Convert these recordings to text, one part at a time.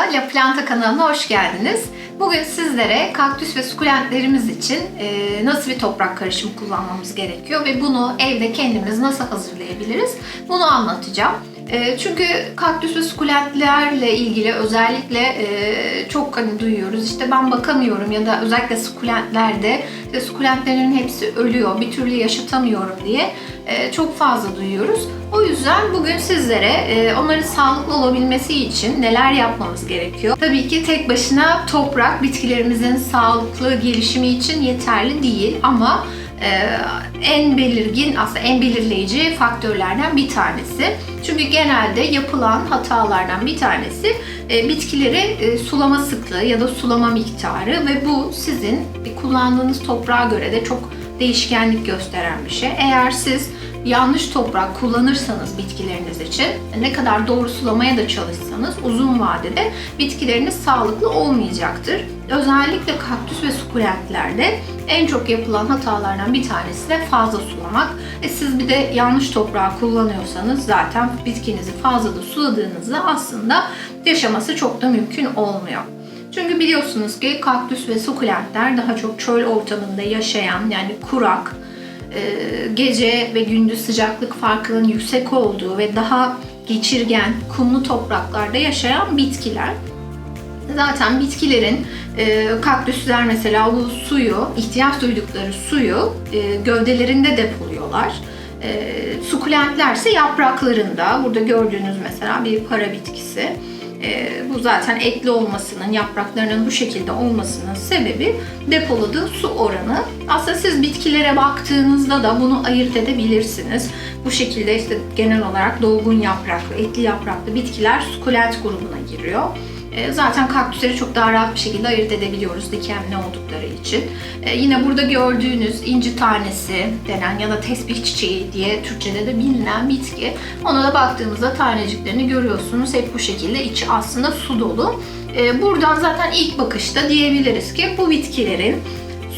La Planta kanalına hoş geldiniz. Bugün sizlere kaktüs ve sukulentlerimiz için e, nasıl bir toprak karışımı kullanmamız gerekiyor ve bunu evde kendimiz nasıl hazırlayabiliriz bunu anlatacağım. E, çünkü kaktüs ve sukulentlerle ilgili özellikle e, çok hani duyuyoruz. İşte ben bakamıyorum ya da özellikle sukulentlerde işte sukulentlerin hepsi ölüyor, bir türlü yaşatamıyorum diye e, çok fazla duyuyoruz. O yüzden bugün sizlere e, onların sağlıklı olabilmesi için neler yapmamız gerekiyor. Tabii ki tek başına toprak bitkilerimizin sağlıklı gelişimi için yeterli değil ama en belirgin aslında en belirleyici faktörlerden bir tanesi. Çünkü genelde yapılan hatalardan bir tanesi e, bitkileri e, sulama sıklığı ya da sulama miktarı ve bu sizin kullandığınız toprağa göre de çok değişkenlik gösteren bir şey. Eğer siz yanlış toprak kullanırsanız bitkileriniz için ne kadar doğru sulamaya da çalışsanız uzun vadede bitkileriniz sağlıklı olmayacaktır. Özellikle kaktüs ve sukulentlerde en çok yapılan hatalardan bir tanesi de fazla sulamak. E siz bir de yanlış toprağı kullanıyorsanız zaten bitkinizi fazla da suladığınızda aslında yaşaması çok da mümkün olmuyor. Çünkü biliyorsunuz ki kaktüs ve sukulentler daha çok çöl ortamında yaşayan yani kurak, gece ve gündüz sıcaklık farkının yüksek olduğu ve daha geçirgen kumlu topraklarda yaşayan bitkiler. Zaten bitkilerin e, kaktüsler mesela bu suyu, ihtiyaç duydukları suyu e, gövdelerinde depoluyorlar. E, sukulentler ise yapraklarında. Burada gördüğünüz mesela bir para bitkisi. E, bu zaten etli olmasının, yapraklarının bu şekilde olmasının sebebi depoladığı su oranı. Aslında siz bitkilere baktığınızda da bunu ayırt edebilirsiniz. Bu şekilde işte genel olarak dolgun yapraklı, etli yapraklı bitkiler sukulent grubuna giriyor. E, zaten kaktüsleri çok daha rahat bir şekilde ayırt edebiliyoruz dikenli oldukları için. E, yine burada gördüğünüz inci tanesi denen ya da tesbih çiçeği diye Türkçe'de de bilinen bitki. Ona da baktığımızda taneciklerini görüyorsunuz. Hep bu şekilde içi aslında su dolu. E, buradan zaten ilk bakışta diyebiliriz ki bu bitkilerin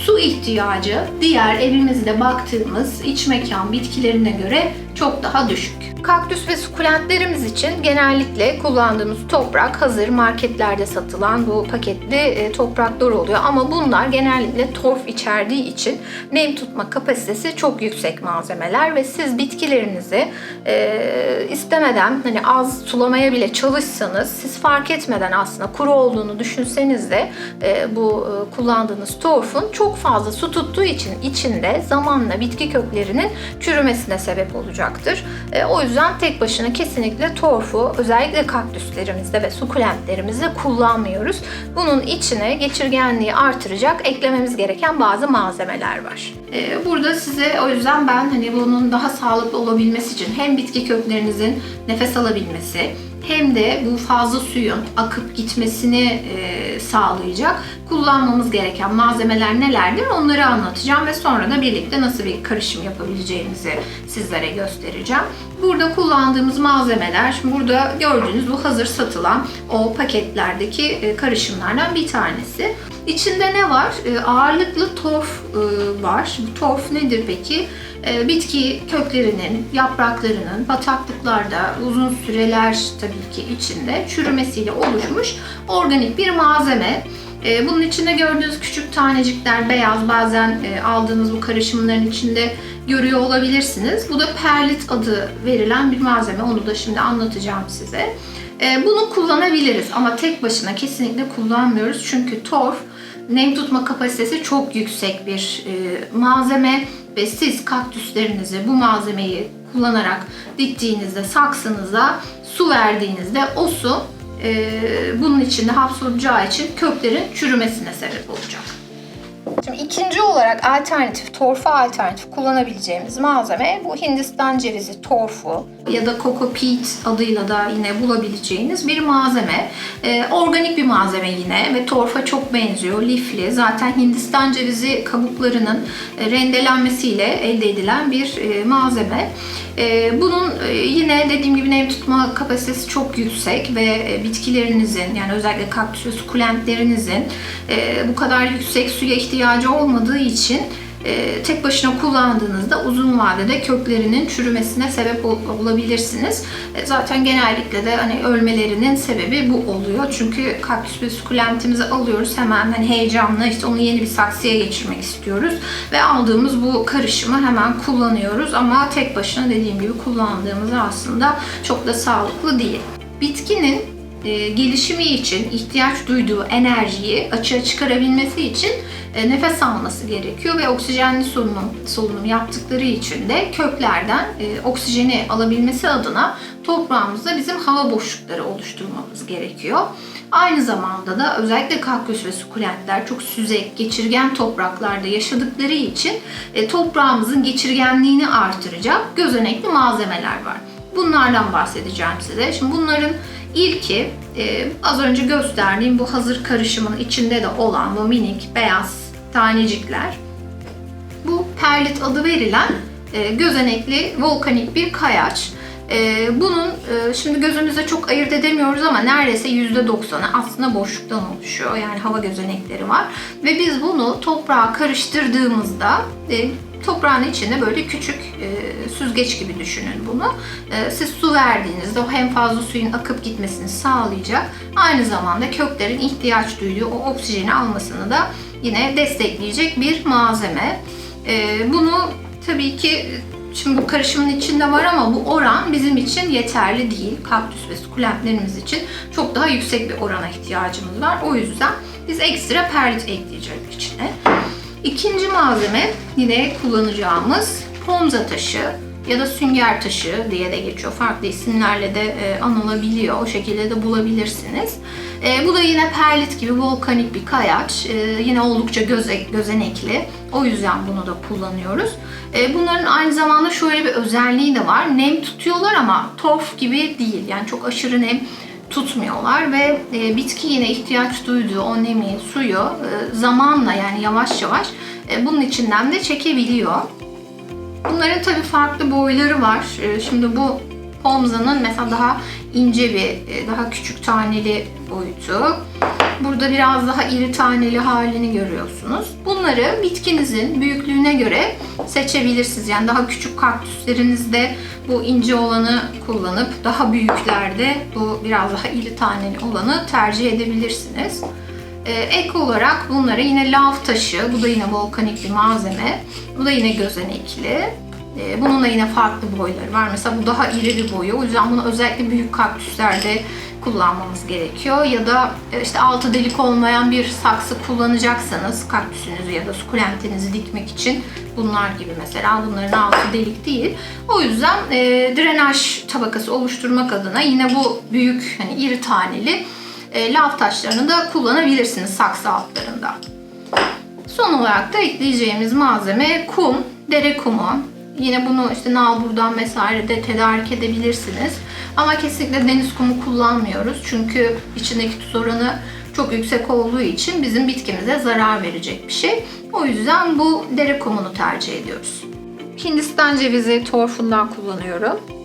su ihtiyacı diğer evimizde baktığımız iç mekan bitkilerine göre çok daha düşük. Kaktüs ve sukulentlerimiz için genellikle kullandığımız toprak hazır marketlerde satılan bu paketli e, topraklar oluyor. Ama bunlar genellikle torf içerdiği için nem tutma kapasitesi çok yüksek malzemeler ve siz bitkilerinizi e, istemeden hani az sulamaya bile çalışsanız siz fark etmeden aslında kuru olduğunu düşünseniz de e, bu e, kullandığınız torfun çok fazla su tuttuğu için içinde zamanla bitki köklerinin çürümesine sebep olacaktır. E, o yüzden yüzden tek başına kesinlikle torfu özellikle kaktüslerimizde ve sukulentlerimizde kullanmıyoruz. Bunun içine geçirgenliği artıracak eklememiz gereken bazı malzemeler var. Ee, burada size o yüzden ben hani bunun daha sağlıklı olabilmesi için hem bitki köklerinizin nefes alabilmesi, hem de bu fazla suyun akıp gitmesini e, sağlayacak kullanmamız gereken malzemeler nelerdir onları anlatacağım ve sonra da birlikte nasıl bir karışım yapabileceğimizi sizlere göstereceğim. Burada kullandığımız malzemeler, burada gördüğünüz bu hazır satılan o paketlerdeki e, karışımlardan bir tanesi. İçinde ne var? E, ağırlıklı torf e, var. Bu torf nedir peki? E, bitki köklerinin, yapraklarının bataklıklarda uzun süreler tabii ki içinde çürümesiyle oluşmuş organik bir malzeme. E, bunun içinde gördüğünüz küçük tanecikler beyaz bazen e, aldığınız bu karışımların içinde görüyor olabilirsiniz. Bu da perlit adı verilen bir malzeme. Onu da şimdi anlatacağım size. Bunu kullanabiliriz ama tek başına kesinlikle kullanmıyoruz. Çünkü torf nem tutma kapasitesi çok yüksek bir malzeme ve siz kaktüslerinizi bu malzemeyi kullanarak diktiğinizde saksınıza su verdiğinizde o su e, bunun içinde hapsolacağı için köklerin çürümesine sebep olacak. Şimdi ikinci olarak alternatif, torfa alternatif kullanabileceğimiz malzeme bu Hindistan cevizi torfu ya da coco peat adıyla da yine bulabileceğiniz bir malzeme. Ee, organik bir malzeme yine ve torfa çok benziyor, lifli. Zaten Hindistan cevizi kabuklarının e, rendelenmesiyle elde edilen bir e, malzeme. E, bunun e, yine dediğim gibi nem tutma kapasitesi çok yüksek ve e, bitkilerinizin yani özellikle kaktüs ve sukulentlerinizin e, bu kadar yüksek suya ihtiyacı olmadığı için e, tek başına kullandığınızda uzun vadede köklerinin çürümesine sebep ol- olabilirsiniz. E, zaten genellikle de hani ölmelerinin sebebi bu oluyor. Çünkü kaktüs ve sukulentimizi alıyoruz hemen hani heyecanla işte onu yeni bir saksıya geçirmek istiyoruz ve aldığımız bu karışımı hemen kullanıyoruz ama tek başına dediğim gibi kullandığımız aslında çok da sağlıklı değil. Bitkinin e, gelişimi için ihtiyaç duyduğu enerjiyi açığa çıkarabilmesi için e, nefes alması gerekiyor ve oksijenli solunum, solunum yaptıkları için de köklerden e, oksijeni alabilmesi adına toprağımızda bizim hava boşlukları oluşturmamız gerekiyor. Aynı zamanda da özellikle kaktüs ve sukulentler çok süzek, geçirgen topraklarda yaşadıkları için toprağımızın geçirgenliğini artıracak gözenekli malzemeler var. Bunlardan bahsedeceğim size. Şimdi bunların ilki e, az önce gösterdiğim bu hazır karışımın içinde de olan bu minik beyaz tanecikler. Bu perlit adı verilen e, gözenekli volkanik bir kayaç. E, bunun e, şimdi gözümüzde çok ayırt edemiyoruz ama neredeyse %90'ı aslında boşluktan oluşuyor. Yani hava gözenekleri var. Ve biz bunu toprağa karıştırdığımızda e, toprağın içinde böyle küçük e, süzgeç gibi düşünün bunu. E, siz su verdiğinizde o hem fazla suyun akıp gitmesini sağlayacak. Aynı zamanda köklerin ihtiyaç duyduğu o oksijeni almasını da yine destekleyecek bir malzeme. E, bunu tabii ki Şimdi bu karışımın içinde var ama bu oran bizim için yeterli değil. Kaktüs ve sukulentlerimiz için çok daha yüksek bir orana ihtiyacımız var. O yüzden biz ekstra perlit ekleyeceğiz içine. İkinci malzeme yine kullanacağımız pomza taşı ya da sünger taşı diye de geçiyor. Farklı isimlerle de e, anılabiliyor. O şekilde de bulabilirsiniz. E, bu da yine perlit gibi volkanik bir kayaç. E, yine oldukça göze, gözenekli. O yüzden bunu da kullanıyoruz. E, bunların aynı zamanda şöyle bir özelliği de var. Nem tutuyorlar ama torf gibi değil. Yani çok aşırı nem tutmuyorlar ve e, bitki yine ihtiyaç duyduğu o nemi, suyu e, zamanla yani yavaş yavaş e, bunun içinden de çekebiliyor. Bunların tabii farklı boyları var. E, şimdi bu pomzanın mesela daha ince bir, e, daha küçük taneli boyutu. Burada biraz daha iri taneli halini görüyorsunuz. Bunları bitkinizin büyüklüğüne göre seçebilirsiniz. Yani daha küçük kaktüslerinizde bu ince olanı kullanıp daha büyüklerde bu biraz daha iri taneli olanı tercih edebilirsiniz. Ee, ek olarak bunlara yine lav taşı, bu da yine volkanik bir malzeme. Bu da yine gözenekli. Ee, bunun da yine farklı boyları var. Mesela bu daha iri bir boyu. O yüzden bunu özellikle büyük kaktüslerde kullanmamız gerekiyor. Ya da e, işte altı delik olmayan bir saksı kullanacaksanız kaktüsünüzü ya da sukulentinizi dikmek için bunlar gibi mesela bunların altı delik değil. O yüzden e, drenaj tabakası oluşturmak adına yine bu büyük hani iri taneli e, lav taşlarını da kullanabilirsiniz saksı altlarında. Son olarak da ekleyeceğimiz malzeme kum, dere kumu. Yine bunu işte nalburdan vesaire de tedarik edebilirsiniz. Ama kesinlikle deniz kumu kullanmıyoruz. Çünkü içindeki tuz oranı çok yüksek olduğu için bizim bitkimize zarar verecek bir şey. O yüzden bu dere kumunu tercih ediyoruz. Hindistan cevizi torfundan kullanıyorum.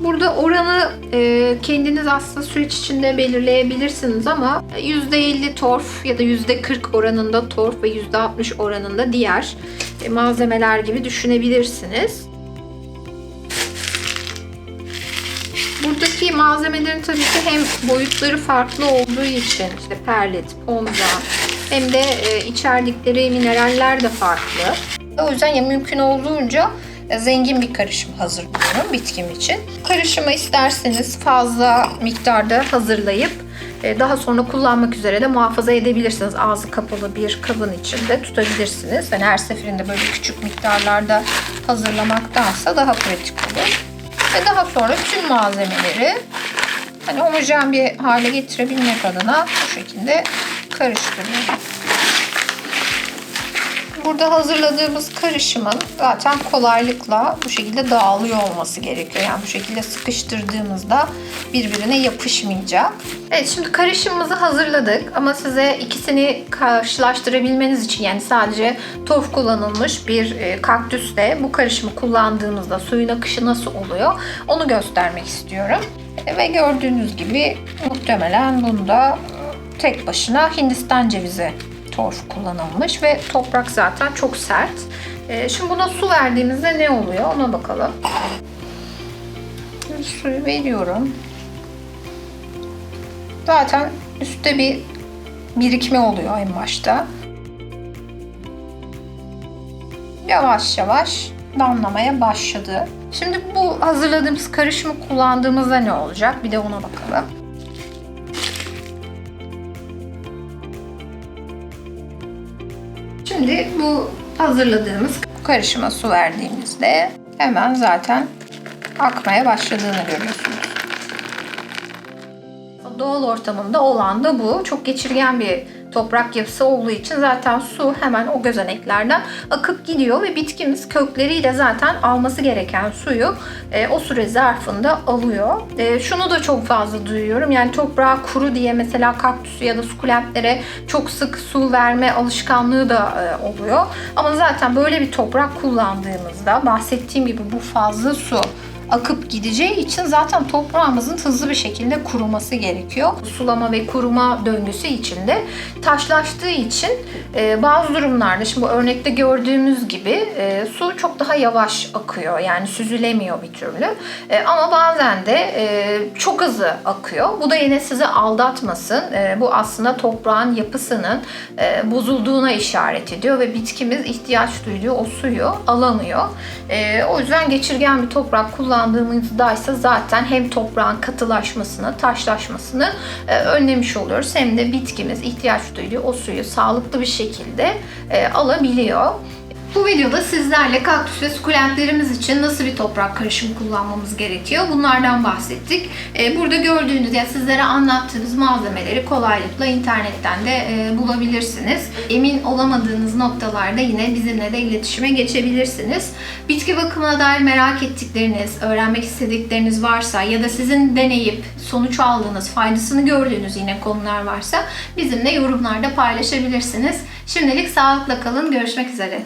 Burada oranı e, kendiniz aslında süreç içinde belirleyebilirsiniz ama %50 torf ya da %40 oranında torf ve %60 oranında diğer e, malzemeler gibi düşünebilirsiniz. Buradaki malzemelerin tabii ki hem boyutları farklı olduğu için işte perlit, pomza hem de e, içerdikleri mineraller de farklı. O yüzden ya mümkün olduğunca zengin bir karışım hazırlıyorum bitkim için. Karışımı isterseniz fazla miktarda hazırlayıp e, daha sonra kullanmak üzere de muhafaza edebilirsiniz. Ağzı kapalı bir kabın içinde tutabilirsiniz. Yani her seferinde böyle küçük miktarlarda hazırlamaktansa daha pratik olur. Ve daha sonra tüm malzemeleri hani homojen bir hale getirebilmek adına bu şekilde karıştırıyorum. Burada hazırladığımız karışımın zaten kolaylıkla bu şekilde dağılıyor olması gerekiyor. Yani bu şekilde sıkıştırdığımızda birbirine yapışmayacak. Evet şimdi karışımımızı hazırladık ama size ikisini karşılaştırabilmeniz için yani sadece torf kullanılmış bir e, kaktüste bu karışımı kullandığımızda suyun akışı nasıl oluyor onu göstermek istiyorum. E, Ve gördüğünüz gibi muhtemelen bunda tek başına Hindistan cevizi torf kullanılmış ve toprak zaten çok sert. Ee, şimdi buna su verdiğimizde ne oluyor ona bakalım. Suyu veriyorum. Zaten üstte bir birikme oluyor en başta. Yavaş yavaş damlamaya başladı. Şimdi bu hazırladığımız karışımı kullandığımızda ne olacak? Bir de ona bakalım. Şimdi bu hazırladığımız karışıma su verdiğimizde hemen zaten akmaya başladığını görüyorsunuz. Doğal ortamında olan da bu. Çok geçirgen bir toprak yapısı olduğu için zaten su hemen o gözeneklerden akıp gidiyor ve bitkimiz kökleriyle zaten alması gereken suyu e, o süre zarfında alıyor. E, şunu da çok fazla duyuyorum. Yani toprağa kuru diye mesela kaktüsü ya da sukulentlere çok sık su verme alışkanlığı da e, oluyor. Ama zaten böyle bir toprak kullandığımızda bahsettiğim gibi bu fazla su akıp gideceği için zaten toprağımızın hızlı bir şekilde kuruması gerekiyor. Sulama ve kuruma döngüsü içinde taşlaştığı için e, bazı durumlarda şimdi bu örnekte gördüğümüz gibi e, su çok daha yavaş akıyor. Yani süzülemiyor bir türlü. E, ama bazen de e, çok hızlı akıyor. Bu da yine sizi aldatmasın. E, bu aslında toprağın yapısının e, bozulduğuna işaret ediyor ve bitkimiz ihtiyaç duyduğu o suyu alamıyor. E, o yüzden geçirgen bir toprak kullandığımızda ise zaten hem toprağın katılaşmasını, taşlaşmasını e, önlemiş oluyoruz. Hem de bitkimiz ihtiyaç duyduğu o suyu sağlıklı bir şekilde e, alabiliyor. Bu videoda sizlerle kaktüs ve sukulentlerimiz için nasıl bir toprak karışımı kullanmamız gerekiyor bunlardan bahsettik. Ee, Burada gördüğünüz ya sizlere anlattığımız malzemeleri kolaylıkla internetten de e, bulabilirsiniz. Emin olamadığınız noktalarda yine bizimle de iletişime geçebilirsiniz. Bitki bakımına dair merak ettikleriniz, öğrenmek istedikleriniz varsa ya da sizin deneyip sonuç aldığınız, faydasını gördüğünüz yine konular varsa bizimle yorumlarda paylaşabilirsiniz. Şimdilik sağlıkla kalın, görüşmek üzere.